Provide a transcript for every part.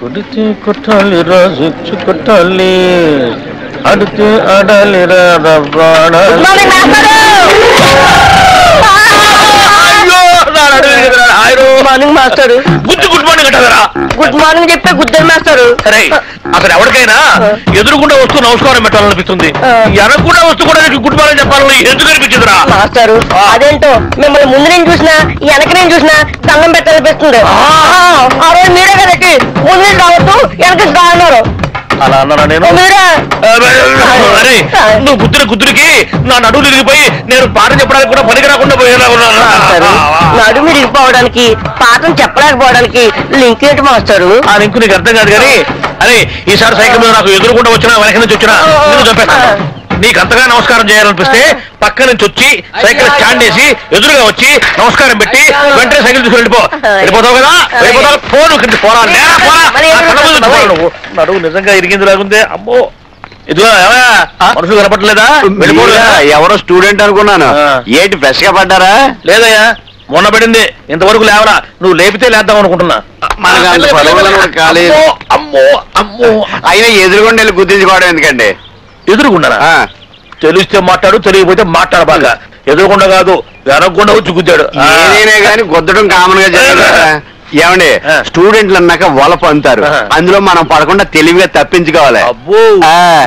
కొడితే కొట్టాలి రాజు కొట్టాలి. అడితే ఆడాలి రా మార్నింగ్ మాస్టర్ గుడ్ గుడ్ అంటారా గుడ్ మార్నింగ్ చెప్పే గుద్దరు మాస్టర్. సరే అసలు ఎవరికైనా ఎదురుకుండా వస్తూ నమస్కారం పెట్టాలనిపిస్తుంది. ఎనకుండా వస్తూ కూడా నీకు గుడ్ మార్నింగ్ చెప్పాలని ఎందుకు అనిపించిందిరా? మాస్టారు అదేంటో మిమ్మల్ని ముందు నేను చూసినా వెనక నేను చూసినా దండం పెట్టాలనిపిస్తుంది. ఆ. రోజు మీరే కదండి ముందు రావద్దు వెనక రా అన్నారు అలా అన్నారా నేను? అరే నువ్వు గుద్దున గుద్దురికి నా నడువు తిరిగిపోయి నేను పాట చెప్పడానికి కూడా పనికి రాకుండా పోయేలా ఉన్నాను? నడు మీరు ఇరిగిపోవడానికి పాఠం చెప్పలేకపోవడానికి లింక్ ఏంటి మాస్టారు? ఆ లింకు నీకు అర్థం కాదు కానీ అరే ఈసారి సైకిల్ మీద నాకు ఎదురుకుండా వచ్చినా వెనక నుంచి వచ్చినా నిన్ను చంపేస్తాను నీకు అంతగా నమస్కారం చేయాలనిపిస్తే పక్క నుంచి వచ్చి సైకిల్ స్టాండ్ వేసి ఎదురుగా వచ్చి నమస్కారం పెట్టి వెంటనే సైకిల్ తీసుకుని వెళ్ళిపో. వెళ్ళిపోతావు కదా? వెళ్ళిపోతావు ఫోన్ ఇక్కడి పోరా. నేరా నువ్వు. నడువు నిజంగా ఇరిగింది లాగుందే అమ్మో ఇదిగో? మనుషులు కనపట్లేదా వెళ్ళిపోలేదా ఎవరో స్టూడెంట్ అనుకున్నాను. ఏంటి ఫ్రెష్గా పడ్డారా? లేదయ్యా. మొన్న పడింది. ఇంతవరకు లేవరా. నువ్వు లేపితే లేద్దాం అనుకుంటున్నా. అమ్మో అమ్మో. అయినా ఎదురుగుండా వెళ్ళి గుర్తించుకోవడం ఎందుకండి? ఎదురుకున్నారా ఆ, తెలిస్తే మాట్లాడు తెలియకపోతే మాట్లాడు బాగా ఎదురుకుండా కాదు వెనకుండా వచ్చి గుద్దాడు కానీ గుద్దడం కామన్గా. ఏమండి. స్టూడెంట్లు అన్నాక వలప అంటారు ఆ. అందులో మనం పడకుండా తెలివిగా తప్పించుకోవాలి అబ్బో.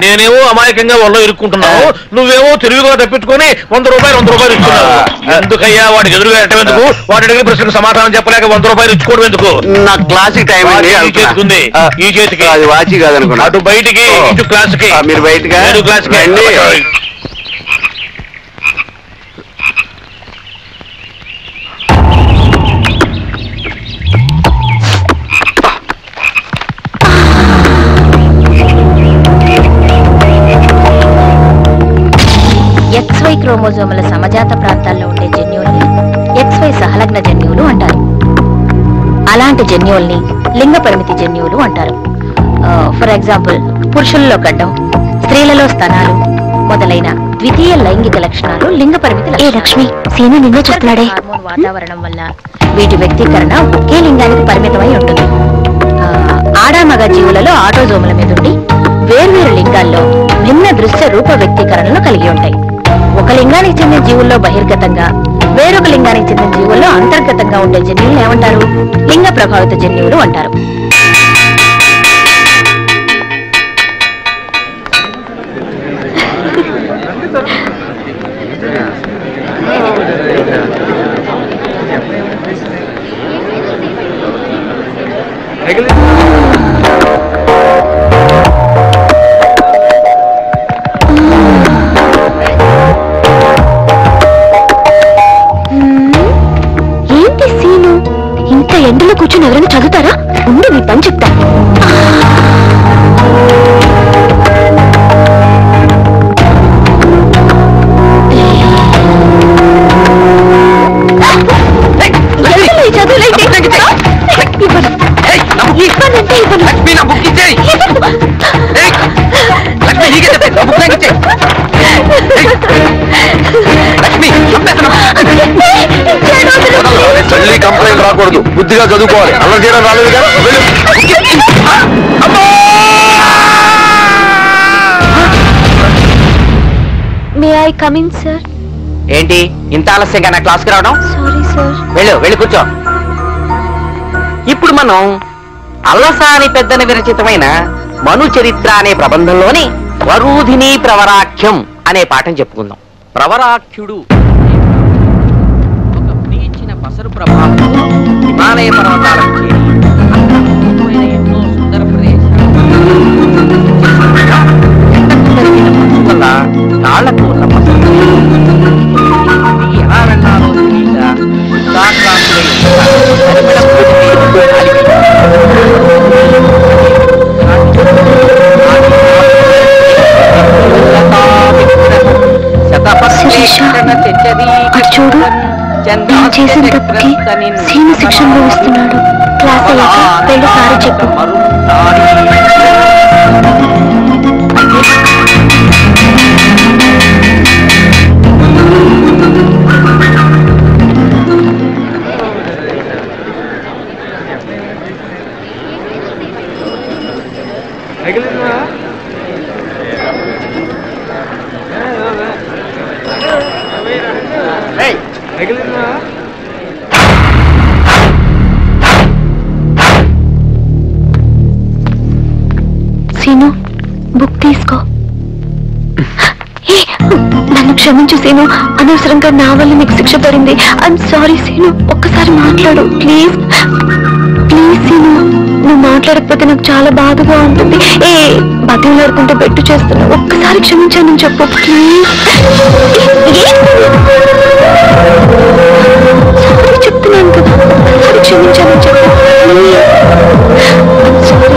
నేనేమో అమాయకంగా వల్ల ఇరుక్కుంటున్నావు నువ్వేమో తెలివిగా తప్పించుకొని వంద రూపాయలు వంద రూపాయలు ఇస్తున్నావు. ఎందుకయ్యా? వాడికి ఎదురుగా ఎట్టం ఎందుకు? వాడి అడిగిన ప్రశ్నకు సమాధానం చెప్పలేక వంద రూపాయలు ఇచ్చుకోవడం ఎందుకు? నా క్లాసిక్ టైం అండి ఈ చేతికి ఈ చేతికి. అది వాచి కాదనుకున్నా. అటు బయటికి. ఇటు క్లాస్కి మీరు బయటగా క్లాస్కి క్రోమోజోముల సమజాత ప్రాంతాల్లో సహలగ్న జన్యువులు అంటారు. అలాంటి జన్యువుల్ని లింగ పరిమితి జన్యువులు అంటారు. ఫర్ ఎగ్జాంపుల్ పురుషుల్లో గడ్డం స్త్రీలలో స్తనాలు మొదలైన ద్వితీయ లైంగిక లక్షణాలు లింగ పరిమితి ఏ లక్ష్మి సీను నిన్నే హార్మోన్ వాతావరణం వల్ల వీటి వ్యక్తీకరణ ఒకే లింగానికి పరిమితమై ఉంటుంది. ఆ, ఆడ మగ జీవులలో ఆటోజోముల మీద ఉండి వేర్వేరు లింగాల్లో భిన్న దృశ్య రూప వ్యక్తీకరణలు కలిగి ఉంటాయి. ఒక లింగానికి చెందిన జీవుల్లో బహిర్గతంగా వేరొక లింగానికి చెందిన జీవుల్లో అంతర్గతంగా ఉండే జన్యువులు ఏమంటారు? లింగ ప్రభావిత జన్యువులు అంటారు. ఏంటి ఇంత ఎండలో కూర్చొని ఎవరైనా చదువుతారా ఉండి మీ పని చెప్తా ఎందులో ఈ చదువులేంటి? ఇవ్వను. ఇవ్వనంటే ఇవ్వను. తల్లి కంప్లైంట్ రాకూడదు. బుద్ధిగా చదువుకోవాలి. అలా చేయడం రాలేదు కదా? వెళ్ళు. మే ఐ కమిన్ సార్ ఏంటి? ఇంత ఆలస్యంగా నా క్లాస్కి రావడం? సారీ సార్ వెళ్ళు వెళ్ళి కూర్చో. ఇప్పుడు మనం అల్లసాని పెద్దని విరచితమైన మను చరిత్ర అనే ప్రబంధంలోని వరూధిని ప్రవరాఖ్యం అనే పాఠం చెప్పుకుందాం. ప్రవరాఖ్యుడు. ఒక ప్రీచిన పసరు ప్రభావం. హిమాలయ పర్వతాలకు చేరి చూడు నేను చేసిన తప్పుకి సీను శిక్ష అనుభవిస్తున్నాడు క్లాస్ అయ్యాక వెళ్ళి సారీ చెప్పు. సీను బుక్ తీసుకో. ఏ, నన్ను క్షమించు సీను. అనవసరంగా నా వల్ల నీకు శిక్ష పడింది. I'm sorry Seenu. ఒక్కసారి మాట్లాడు ప్లీజ్. Please scene. నువ్వు మాట్లాడకపోతే నాకు చాలా బాధగా ఉంటుంది. ఏ బతిలాడుకుంటే బెట్టు చేస్తున్నావు. ఒక్కసారి క్షమించానని చెప్పు ప్లీజ్. చెప్తున్నాను కదా. క్షమించాలని చెప్పి